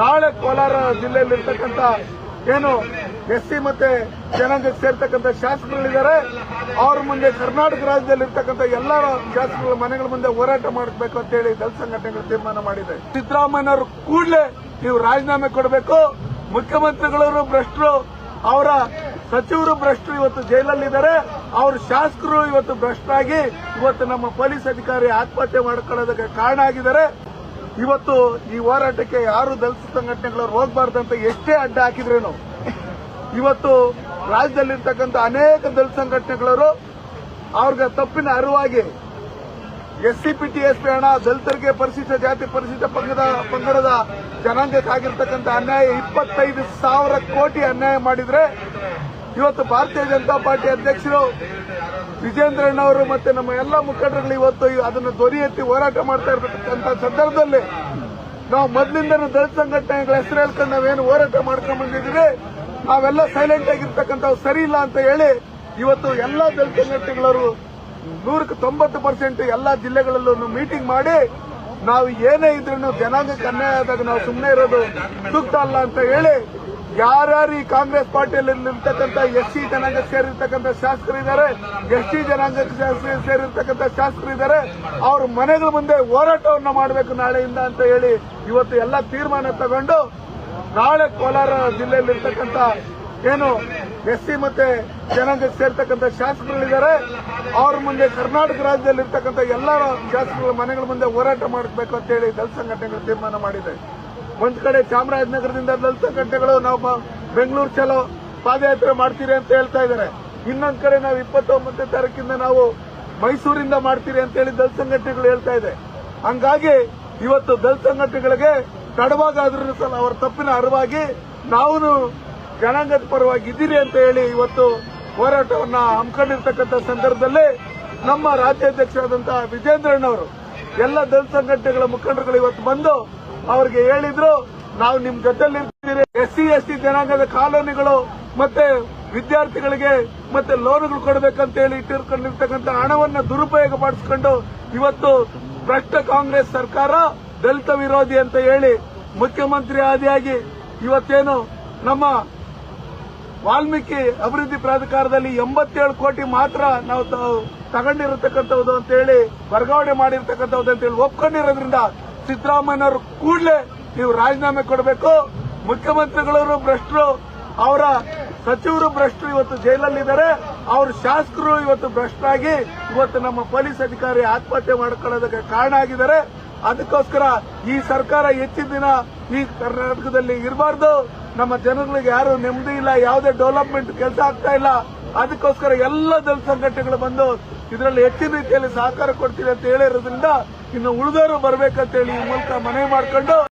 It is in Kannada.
ನಾಳೆ ಕೋಲಾರ ಜಿಲ್ಲೆಯಲ್ಲಿ ಇರ್ತಕ್ಕಂಥ ಏನು ಎಸ್ ಸಿ ಮತ್ತೆ ಜನಾಂಗಕ್ಕೆ ಸೇರ್ತಕ್ಕಂಥ ಶಾಸಕರುಗಳಿದ್ದಾರೆ. ಅವ್ರ ಮುಂದೆ ಕರ್ನಾಟಕ ರಾಜ್ಯದಲ್ಲಿ ಇರ್ತಕ್ಕಂಥ ಎಲ್ಲ ಶಾಸಕರ ಮನೆಗಳ ಮುಂದೆ ಹೋರಾಟ ಮಾಡಬೇಕು ಅಂತ ಹೇಳಿ ದಲ ಸಂಘಟನೆಗಳು ತೀರ್ಮಾನ ಮಾಡಿದೆ. ಸಿದ್ದರಾಮಯ್ಯನವರು ಕೂಡಲೇ ನೀವು ರಾಜೀನಾಮೆ ಕೊಡಬೇಕು. ಮುಖ್ಯಮಂತ್ರಿಗಳವರು ಭ್ರಷ್ಟರು, ಅವರ ಸಚಿವರು ಭ್ರಷ್ಟರು ಇವತ್ತು ಜೈಲಲ್ಲಿದ್ದಾರೆ. ಅವ್ರ ಶಾಸಕರು ಇವತ್ತು ಭ್ರಷ್ಟರಾಗಿ ಇವತ್ತು ನಮ್ಮ ಪೊಲೀಸ್ ಅಧಿಕಾರಿ ಆತ್ಮಹತ್ಯೆ ಮಾಡಿಕೊಳ್ಳೋದಕ್ಕೆ ಕಾರಣ ಆಗಿದ್ದಾರೆ. ಇವತ್ತು ಈ ಹೋರಾಟಕ್ಕೆ ಯಾರು ದಲಿತ ಸಂಘಟನೆಗಳವ್ರು ಹೋಗಬಾರ್ದಂತ ಎಷ್ಟೇ ಅಡ್ಡ ಹಾಕಿದ್ರೇನು. ಇವತ್ತು ರಾಜ್ಯದಲ್ಲಿರ್ತಕ್ಕಂಥ ಅನೇಕ ದಲಿತ ಸಂಘಟನೆಗಳವರು ಅವ್ರಿಗೆ ತಪ್ಪಿನ ಅರಿವಾಗಿ S C P T S P ಹಣ ದಲಿತರಿಗೆ ಪರಿಶಿಷ್ಟ ಜಾತಿ, ಪರಿಶಿಷ್ಟ ಪಂಗದ ಪಂಗಡದ ಜನಾಂಗಕ್ಕಾಗಿರ್ತಕ್ಕಂಥ ಅನ್ಯಾಯ ಇಪ್ಪತ್ತೈದು ಸಾವಿರ ಕೋಟಿ ಅನ್ಯಾಯ ಮಾಡಿದ್ರೆ ಇವತ್ತು ಭಾರತೀಯ ಜನತಾ ಪಾರ್ಟಿ ಅಧ್ಯಕ್ಷರು ವಿಜೇಂದ್ರಣ್ಣವರು ಮತ್ತೆ ನಮ್ಮ ಎಲ್ಲ ಮುಖಂಡರುಗಳು ಇವತ್ತು ಅದನ್ನು ಧ್ವನಿ ಎತ್ತಿ ಹೋರಾಟ ಮಾಡ್ತಾ ಇರತಕ್ಕಂಥ ಸಂದರ್ಭದಲ್ಲಿ ನಾವು ಮೊದಲಿಂದ ದಲಿತ ಸಂಘಟನೆಗಳ ಹೆಸರು ಹೇಳ್ಕೊಂಡು ನಾವೇನು ಹೋರಾಟ ಮಾಡ್ಕೊಂಡು ಬಂದಿದ್ದೀವಿ. ನಾವೆಲ್ಲ ಸೈಲೆಂಟ್ ಆಗಿರ್ತಕ್ಕಂಥವು ಸರಿ ಇಲ್ಲ ಅಂತ ಹೇಳಿ ಇವತ್ತು ಎಲ್ಲ ದಲಿತ ಸಂಘಟನೆಗಳವರು ನೂರಕ್ಕೆ ತೊಂಬತ್ತು ಪರ್ಸೆಂಟ್ ಎಲ್ಲ ಜಿಲ್ಲೆಗಳಲ್ಲೂ ಮೀಟಿಂಗ್ ಮಾಡಿ ನಾವು ಏನೇ ಇದ್ರೂ ಜನಾಂಗಕ್ಕೆ ಅನ್ಯಾಯ ಆದಾಗ ನಾವು ಸುಮ್ಮನೆ ಇರೋದು ಸೂಕ್ತ ಅಲ್ಲ ಅಂತ ಹೇಳಿ ಯಾರ್ಯಾರು ಈ ಕಾಂಗ್ರೆಸ್ ಪಾರ್ಟಿಯಲ್ಲಿ ಇರ್ತಕ್ಕಂಥ ಎಸ್ ಸಿ ಜನಾಂಗಕ್ಕೆ ಸೇರಿರ್ತಕ್ಕಂಥ ಶಾಸಕರಿದ್ದಾರೆ, ಎಸ್ ಟಿ ಜನಾಂಗಕ್ಕೆ ಸೇರಿರ್ತಕ್ಕಂಥ ಶಾಸಕರಿದ್ದಾರೆ, ಅವ್ರ ಮನೆಗಳ ಮುಂದೆ ಹೋರಾಟವನ್ನು ಮಾಡಬೇಕು ನಾಳೆಯಿಂದ ಅಂತ ಹೇಳಿ ಇವತ್ತು ಎಲ್ಲ ತೀರ್ಮಾನ ತಗೊಂಡು ನಾಳೆ ಕೋಲಾರ ಜಿಲ್ಲೆಯಲ್ಲಿ ಇರ್ತಕ್ಕಂಥ ಏನು ಎಸ್ ಸಿ ಮತ್ತೆ ಜನಾಂಗಕ್ಕೆ ಸೇರ್ತಕ್ಕಂಥ ಶಾಸಕರುಗಳಿದ್ದಾರೆ, ಅವ್ರ ಮುಂದೆ ಕರ್ನಾಟಕ ರಾಜ್ಯದಲ್ಲಿ ಇರ್ತಕ್ಕಂಥ ಎಲ್ಲ ಶಾಸಕರ ಮನೆಗಳ ಮುಂದೆ ಹೋರಾಟ ಮಾಡಬೇಕು ಅಂತ ಹೇಳಿ ದಲಿತ ಸಂಘಟನೆಗಳು ತೀರ್ಮಾನ ಮಾಡಿದೆ. ಒಂದ್ ಕಡೆ ಚಾಮರಾಜನಗರದಿಂದ ಲಲಿತ ಕಟ್ಟೆಗಳು ನಾವು ಬೆಂಗಳೂರು ಚಲೋ ಪಾದಯಾತ್ರೆ ಮಾಡ್ತೀರಿ ಅಂತ ಹೇಳ್ತಾ ಇದ್ದಾರೆ. ಇನ್ನೊಂದ್ ಕಡೆ ನಾವು ಇಪ್ಪತ್ತೊಂಬತ್ತನೇ ತಾರೀಕಿಂದ ನಾವು ಮೈಸೂರಿಂದ ಮಾಡ್ತೀರಿ ಅಂತ ಹೇಳಿ ದಲಿತ ಸಂಘಟನೆಗಳು ಹೇಳ್ತಾ ಇದೆ. ಹಂಗಾಗಿ ಇವತ್ತು ದಲಿತ ಸಂಘಟನೆಗಳಿಗೆ ತಡವಾಗಾದ್ರೂ ಸಲ ಅವರ ತಪ್ಪಿನ ಅರಿವಾಗಿ ನಾವು ಜನಾಂಗದ ಪರವಾಗಿ ಇದ್ದೀರಿ ಅಂತ ಹೇಳಿ ಇವತ್ತು ಹೋರಾಟವನ್ನ ಹಮ್ಮಿಕೊಂಡಿರ್ತಕ್ಕಂಥ ಸಂದರ್ಭದಲ್ಲಿ ನಮ್ಮ ರಾಜ್ಯಾಧ್ಯಕ್ಷರಾದಂತಹ ವಿಜೇಂದ್ರಣ್ಣವರು ಎಲ್ಲ ದಲಿತ ಸಂಘಟನೆಗಳ ಮುಖಂಡರುಗಳು ಇವತ್ತು ಬಂದು ಅವರಿಗೆ ಹೇಳಿದ್ರು, ನಾವು ನಿಮ್ ಜೊತೆಲ್ಲಿ ಇರ್ತೀರಿ ಎಸ್ ಸಿ ಎಸ್ ಜನಾಂಗದ ಕಾಲೋನಿಗಳು ಮತ್ತೆ ವಿದ್ಯಾರ್ಥಿಗಳಿಗೆ ಮತ್ತೆ ಲೋನ್ಗಳು ಕೊಡಬೇಕಂತ ಹೇಳಿ ಇಟ್ಟಿರ್ಕೊಂಡಿರ್ತಕ್ಕಂಥ ಹಣವನ್ನ ದುರುಪಯೋಗ ಪಡಿಸ್ಕೊಂಡು ಇವತ್ತು ಭ್ರಷ್ಟ ಕಾಂಗ್ರೆಸ್ ಸರ್ಕಾರ ದಲಿತ ವಿರೋಧಿ ಅಂತ ಹೇಳಿ ಮುಖ್ಯಮಂತ್ರಿ ಆದಿಯಾಗಿ ಇವತ್ತೇನು ನಮ್ಮ ವಾಲ್ಮೀಕಿ ಅಭಿವೃದ್ಧಿ ಪ್ರಾಧಿಕಾರದಲ್ಲಿ ಎಂಬತ್ತೇಳು ಕೋಟಿ ಮಾತ್ರ ನಾವು ತಗೊಂಡಿರತಕ್ಕಂಥದ್ದು ಅಂತ ಹೇಳಿ ವರ್ಗಾವಣೆ ಮಾಡಿರ್ತಕ್ಕಂಥದ್ದು ಅಂತ ಹೇಳಿ ಒಪ್ಕೊಂಡಿರೋದ್ರಿಂದ ಸಿದ್ದರಾಮಯ್ಯನವರು ಕೂಡಲೇ ನೀವು ರಾಜೀನಾಮೆ ಕೊಡಬೇಕು. ಮುಖ್ಯಮಂತ್ರಿಗಳವರು ಭ್ರಷ್ಟರು, ಅವರ ಸಚಿವರು ಭ್ರಷ್ಟರು ಇವತ್ತು ಜೈಲಲ್ಲಿದ್ದಾರೆ. ಅವ್ರ ಶಾಸಕರು ಇವತ್ತು ಭ್ರಷ್ಟರಾಗಿ ಇವತ್ತು ನಮ್ಮ ಪೊಲೀಸ್ ಅಧಿಕಾರಿ ಆತ್ಮಹತ್ಯೆ ಮಾಡ್ಕೊಳ್ಳೋದಕ್ಕೆ ಕಾರಣ ಆಗಿದ್ದಾರೆ. ಅದಕ್ಕೋಸ್ಕರ ಈ ಸರ್ಕಾರ ಹೆಚ್ಚಿನ ದಿನ ಈ ಕರ್ನಾಟಕದಲ್ಲಿ ಇರಬಾರ್ದು. ನಮ್ಮ ಜನಗಳಿಗೆ ಯಾರು ನೆಮ್ಮದಿ ಇಲ್ಲ, ಯಾವುದೇ ಡೆವಲಪ್ಮೆಂಟ್ ಕೆಲಸ ಆಗ್ತಾ ಇಲ್ಲ, ಅದಕ್ಕೋಸ್ಕರ ಎಲ್ಲ ದಲ್ ಸಂಘಟನೆಗಳು ಬಂದು ಇದರಲ್ಲಿ ಹೆಚ್ಚಿನ ರೀತಿಯಲ್ಲಿ ಸಹಕಾರ ಕೊಡ್ತೀವಿ ಅಂತ ಹೇಳಿರೋದ್ರಿಂದ ಇನ್ನು ಉಳಿದವರು ಬರ್ಬೇಕಂತ ಹೇಳಿ ಈ ಮೂಲಕ ಮನವಿ ಮಾಡ್ಕೊಂಡು